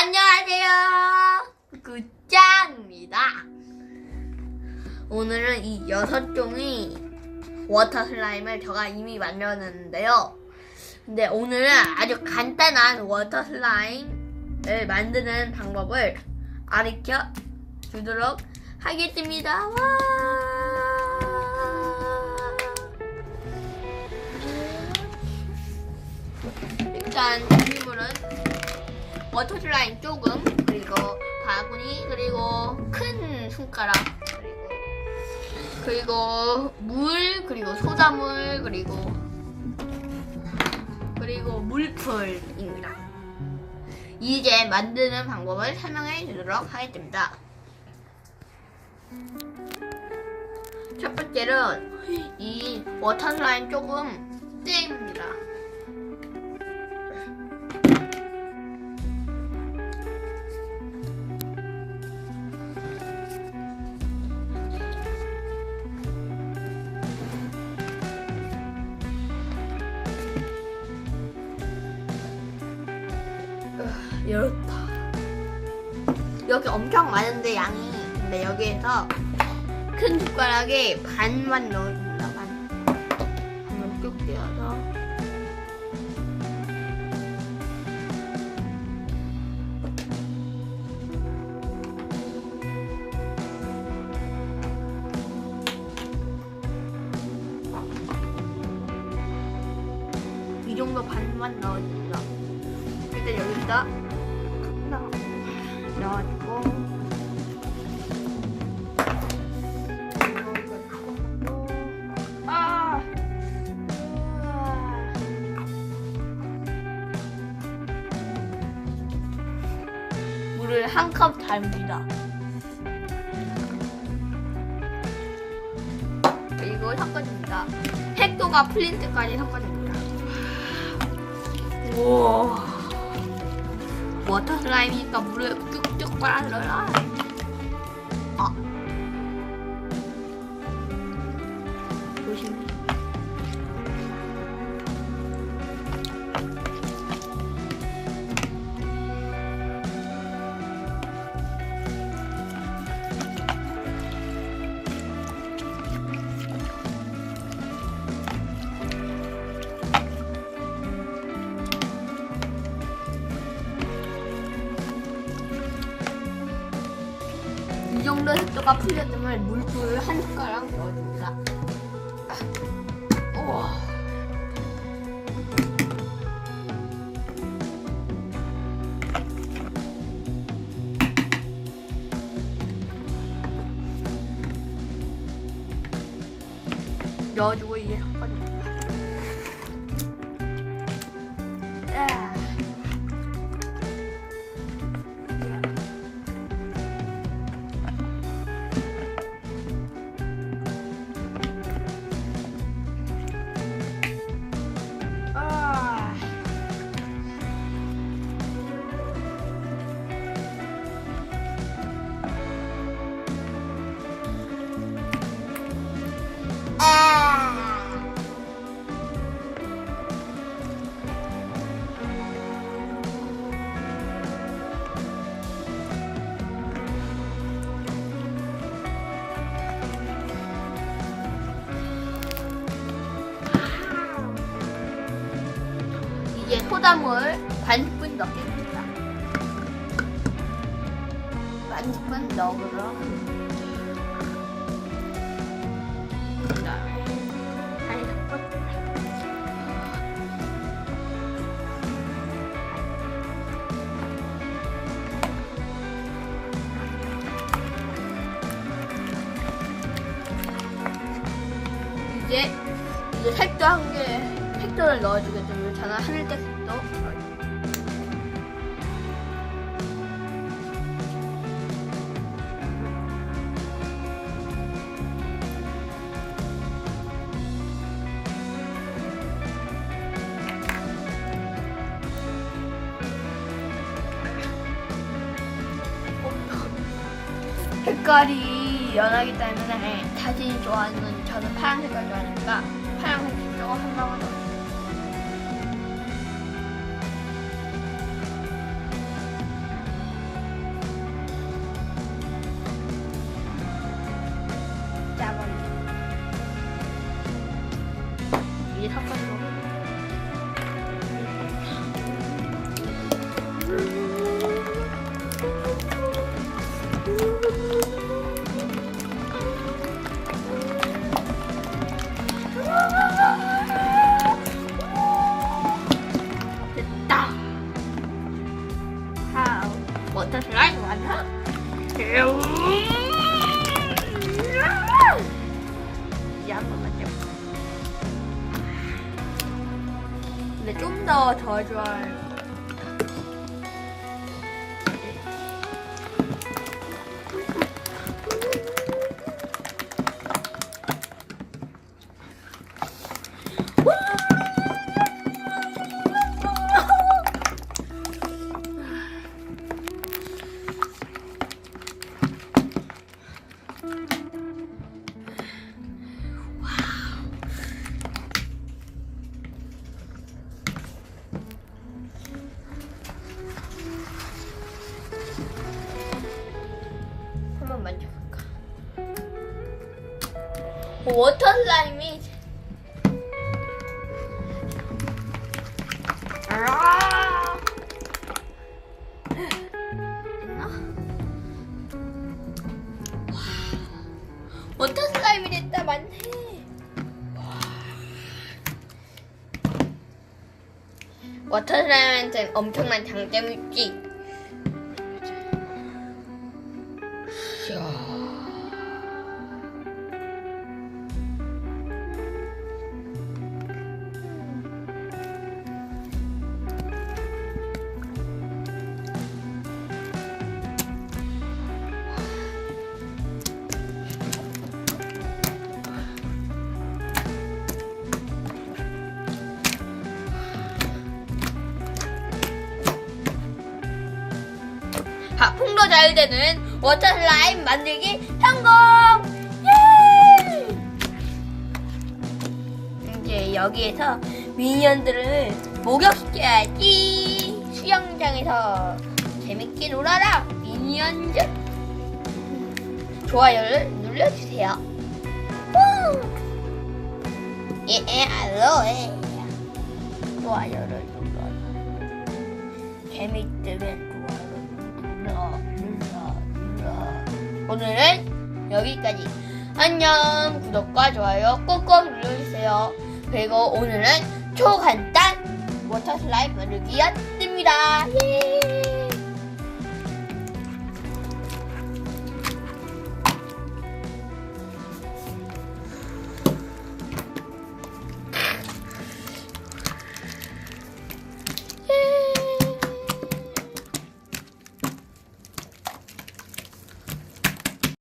안녕하세요. 굿짱입니다. 오늘은 이 여섯 종의 워터 슬라임을 제가 이미 만들었는데요. 근데 오늘은 아주 간단한 워터 슬라임을 만드는 방법을 가르쳐 주도록 하겠습니다. 와! 일단 준비물은 워터 슬라임 조금 그리고 바구니 그리고 큰 손가락 그리고 그리고 물 그리고 소다물 그리고 그리고 물풀입니다. 이제 만드는 방법을 설명해 주도록 하겠습니다. 첫 번째는 이 워터 슬라임 조금 떼 열었다. 여기 엄청 많은데 양이. 근데 여기에서 큰 숟가락에 반만 넣어줍니다. 반. 한번 쭉 떼어서. 이 정도 반만 넣어줍니다. 일단 여기다 한컵 담니다. 그리고 섞어줍니다. 색도가 풀린 때까지 섞어줍니다. 우와. 워터 슬라임이니까 물을 쭉쭉 빨아들어라. 색도가 풀려주면 물풀 한 숟가락 넣어줍니다. 우와. 넣어주고 이제 섞어줍니다. 소다물 반 스푼 넣겠습니다. 반 스푼 넣으러 색도를 넣어주겠습니다. 저는 하늘색 색도 넣어줍니다. 색깔이 연하기 때문에 자신이 좋아하는 저는 파란 색깔 좋아하니까 파란색 저거 한 방울 넣어. 워터 슬라임 완성. 이제 한 번만 좀. 근데 워터 슬라임이 워터 슬라임이 됐다 많네. 워터 슬라임한테는 엄청난 장점이 있지. 하 풍도 잘 되는 워터 슬라임 만들기 성공! 예! 이제 여기에서 미니언들을 목욕시켜야지. 수영장에서 재밌게 놀아라, 미니언들. 좋아요를 눌러주세요. 우! 예, 알로에. 좋아요를 눌러라. 재밌으면 좋아요 눌러 눌러 눌러 오늘은 여기까지. 안녕. 구독과 좋아요 꼭꼭 눌러주세요. 그리고 오늘은 초간단 워터 슬라임 만들기였습니다. 예